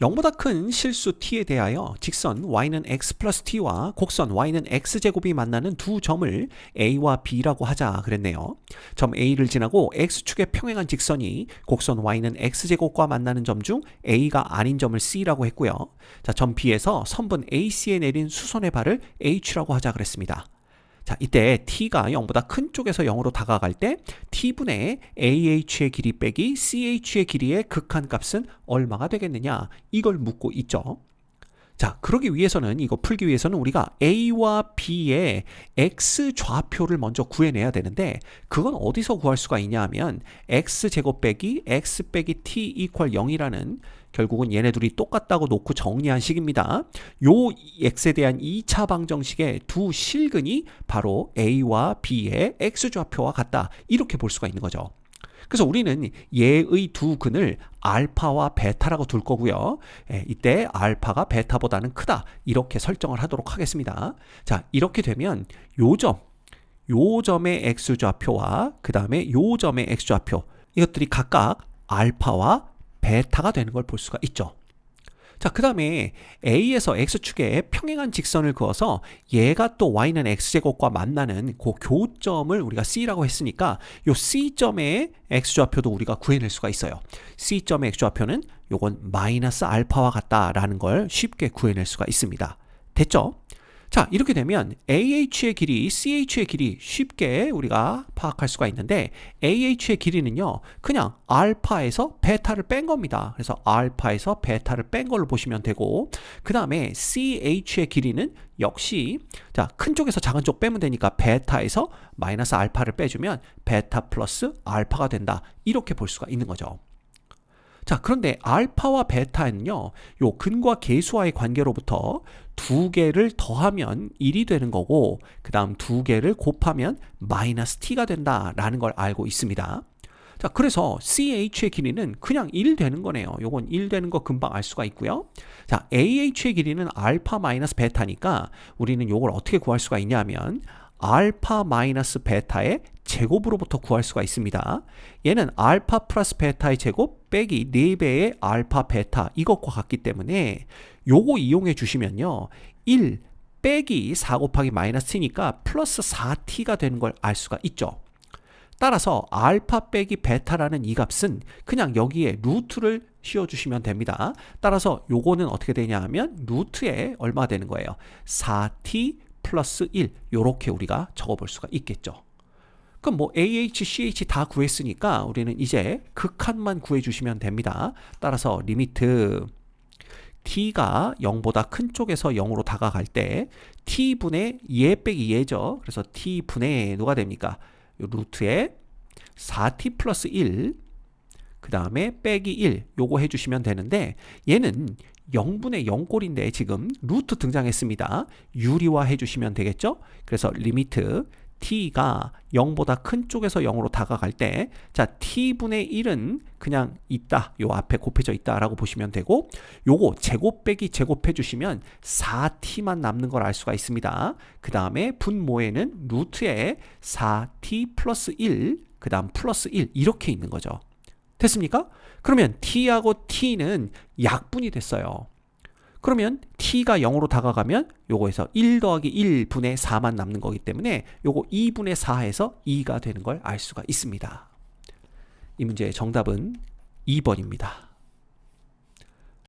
0보다 큰 실수 t에 대하여 직선 y는 x 플러스 t와 곡선 y는 x제곱이 만나는 두 점을 a와 b라고 하자 그랬네요. 점 a를 지나고 x축에 평행한 직선이 곡선 y는 x제곱과 만나는 점 중 a가 아닌 점을 c라고 했고요. 자, 점 b에서 선분 ac에 내린 수선의 발을 h라고 하자 그랬습니다. 자, 이때 t가 0보다 큰 쪽에서 0으로 다가갈 때 t분의 ah의 길이 빼기 ch의 길이의 극한값은 얼마가 되겠느냐 이걸 묻고 있죠. 자, 그러기 위해서는 이거 풀기 위해서는 우리가 a와 b의 x 좌표를 먼저 구해내야 되는데 그건 어디서 구할 수가 있냐 하면 x 제곱 빼기 x 빼기 t 이퀄 0이라는 결국은 얘네 둘이 똑같다고 놓고 정리한 식입니다. 요 x에 대한 2차 방정식의 두 실근이 바로 a와 b의 x좌표와 같다. 이렇게 볼 수가 있는 거죠. 그래서 우리는 얘의 두 근을 알파와 베타라고 둘 거고요. 예, 이때 알파가 베타보다는 크다. 이렇게 설정을 하도록 하겠습니다. 자, 이렇게 되면 요 점, 요 점의 x좌표와 그 다음에 요 점의 x좌표 이것들이 각각 알파와 베타가 되는 걸 볼 수가 있죠. 자, 그 다음에 A에서 X축에 평행한 직선을 그어서 얘가 또 Y는 X제곱과 만나는 그 교점을 우리가 C라고 했으니까 요 C점의 X좌표도 우리가 구해낼 수가 있어요. C점의 X좌표는 요건 마이너스 알파와 같다라는 걸 쉽게 구해낼 수가 있습니다. 됐죠? 자, 이렇게 되면 AH의 길이, CH의 길이 쉽게 우리가 파악할 수가 있는데 AH의 길이는요, 그냥 알파에서 베타를 뺀 겁니다. 그래서 알파에서 베타를 뺀 걸로 보시면 되고, 그 다음에 CH의 길이는 역시, 자, 큰 쪽에서 작은 쪽 빼면 되니까 베타에서 마이너스 알파를 빼주면 베타 플러스 알파가 된다. 이렇게 볼 수가 있는 거죠. 자, 그런데 알파와 베타는요, 요 근과 계수와의 관계로부터 두 개를 더하면 1이 되는 거고, 그 다음 두 개를 곱하면 마이너스 t가 된다라는 걸 알고 있습니다. 자, 그래서 CH의 길이는 그냥 1 되는 거네요. 요건 1 되는 거 금방 알 수가 있고요. 자, AH의 길이는 알파 마이너스 베타니까 우리는 요걸 어떻게 구할 수가 있냐면 알파 마이너스 베타의 제곱으로부터 구할 수가 있습니다. 얘는 알파 플러스 베타의 제곱 빼기 4배의 알파 베타 이것과 같기 때문에 요거 이용해 주시면요. 1 빼기 4 곱하기 마이너스 t니까 플러스 4t가 되는 걸 알 수가 있죠. 따라서 알파 빼기 베타라는 이 값은 그냥 여기에 루트를 씌워주시면 됩니다. 따라서 요거는 어떻게 되냐 하면 루트에 얼마 되는 거예요? 4t 플러스 1 요렇게 우리가 적어볼 수가 있겠죠. 그럼 뭐 AH, CH 다 구했으니까 우리는 이제 극한만 구해주시면 됩니다. 따라서 리미트 t가 0보다 큰 쪽에서 0으로 다가갈 때 t분의 얘 빼기 얘죠. 그래서 t분의 누가 됩니까? 루트에 4t 플러스 1, 그 다음에 빼기 1, 요거 해주시면 되는데 얘는 0분의 0꼴인데 지금 루트 등장했습니다. 유리화 해주시면 되겠죠? 그래서 리미트 t가 0보다 큰 쪽에서 0으로 다가갈 때, 자, t분의 1은 그냥 있다. 요 앞에 곱해져 있다 라고 보시면 되고, 요거 제곱 빼기 제곱해 주시면 4t만 남는 걸 알 수가 있습니다. 그 다음에 분모에는 루트에 4t 플러스 1, 그 다음 플러스 1, 이렇게 있는 거죠. 됐습니까? 그러면 t하고 t는 약분이 됐어요. 그러면 t가 0으로 다가가면 요거에서 1 더하기 1분의 4만 남는 거기 때문에 요거 2분의 4에서 2가 되는 걸 알 수가 있습니다. 이 문제의 정답은 2번입니다.